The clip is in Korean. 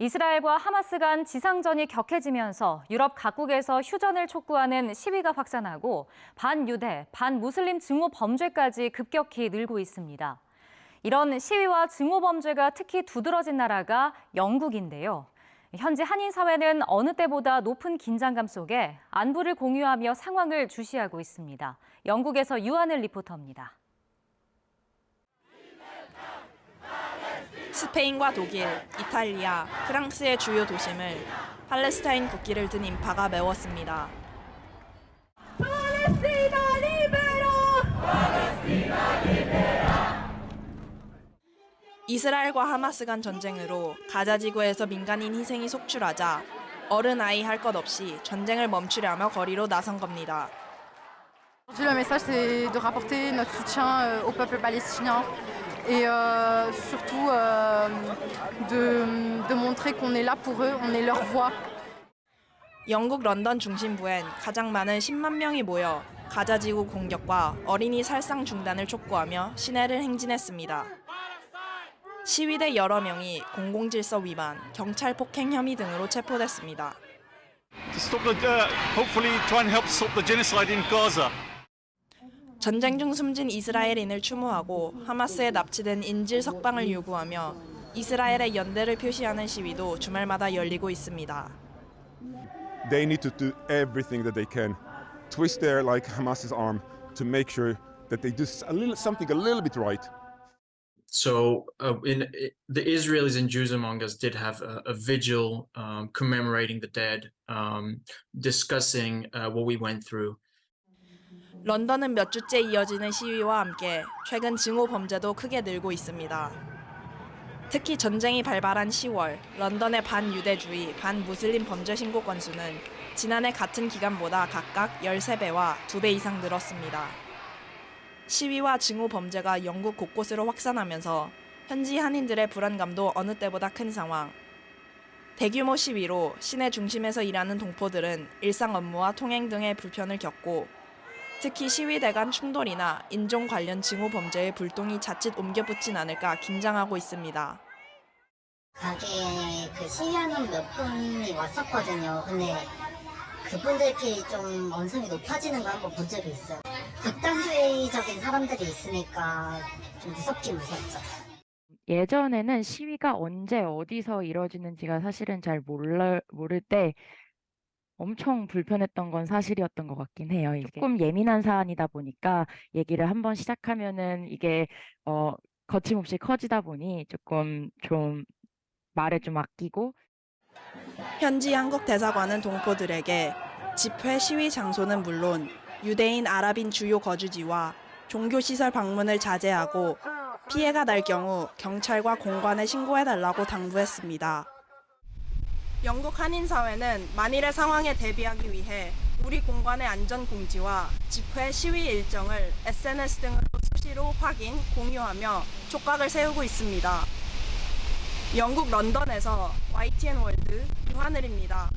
이스라엘과 하마스 간 지상전이 격해지면서 유럽 각국에서 휴전을 촉구하는 시위가 확산하고 반유대, 반무슬림 증오 범죄까지 급격히 늘고 있습니다. 이런 시위와 증오 범죄가 특히 두드러진 나라가 영국인데요. 현재 한인 사회는 어느 때보다 높은 긴장감 속에 안부를 공유하며 상황을 주시하고 있습니다. 영국에서 유한을 리포터입니다. 스페인과 독일, 이탈리아, 프랑스의 주요 도심을 팔레스타인 국기를 든 인파가 메웠습니다. 이스라엘과 하마스 간 전쟁으로 가자 지구에서 민간인 희생이 속출하자 어른 아이 할 것 없이 전쟁을 멈추려며 거리로 나선 겁니다. Aujourd'hui, le message, c'est de rapporter notre soutien euh, au peuple palestinien et euh, surtout euh, de, de montrer qu'on est là pour eux, on est leur voix. 영국 런던 중심부엔 가장 많은 10만 명이 모여 가자 지구 공격과 어린이 살상 중단을 촉구하며 시내를 행진했습니다. 시위대 여러 명이 공공질서 위반, 경찰 폭행 혐의 등으로 체포됐습니다. to stop the, uh, hopefully try and help stop the genocide in Gaza. 전쟁 중 숨진 이스라엘인을 추모하고 하마스에 납치된 인질 석방을 요구하며 이스라엘의 연대를 표시하는 시위도 주말마다 열리고 있습니다. they need to do everything that they can, twist their like Hamas's arm to make sure that they do s- a little something a little bit right. So, uh, in the Israelis and Jews among us did have a, a vigil um, commemorating the dead, um, discussing uh, what we went through. 런던은 몇 주째 이어지는 시위와 함께 최근 증오 범죄도 크게 늘고 있습니다. 특히 전쟁이 발발한 10월 런던의 반유대주의, 반무슬림 범죄 신고 건수는 지난해 같은 기간보다 각각 13배와 2배 이상 늘었습니다. 시위와 증오 범죄가 영국 곳곳으로 확산하면서 현지 한인들의 불안감도 어느 때보다 큰 상황. 대규모 시위로 시내 중심에서 일하는 동포들은 일상 업무와 통행 등의 불편을 겪고 특히 시위대 간 충돌이나 인종 관련 증오 범죄의 불똥이 자칫 옮겨붙진 않을까 긴장하고 있습니다. 가게에 그 시위하는 몇 분이 왔었거든요. 근데 그분들끼리 좀 언성이 높아지는 걸 한번 본 적이 있어요. 극단주의적인 사람들이 있으니까 좀 무섭긴 무섭죠. 예전에는 시위가 언제 어디서 이루어지는지가 사실은 잘 몰라, 모를 때 엄청 불편했던 건 사실이었던 것 같긴 해요. 이게 조금 예민한 사안이다 보니까 얘기를 한번 시작하면은 이게 어, 거침없이 커지다 보니 조금 좀 말을 좀 아끼고 현지 한국 대사관은 동포들에게 집회 시위 장소는 물론 유대인 아랍인 주요 거주지와 종교시설 방문을 자제하고 피해가 날 경우 경찰과 공관에 신고해달라고 당부했습니다. 영국 한인사회는 만일의 상황에 대비하기 위해 우리 공관의 안전 공지와 집회 시위 일정을 SNS 등으로 수시로 확인, 공유하며 촉각을 세우고 있습니다. 영국 런던에서 YTN 월드 유하늘입니다.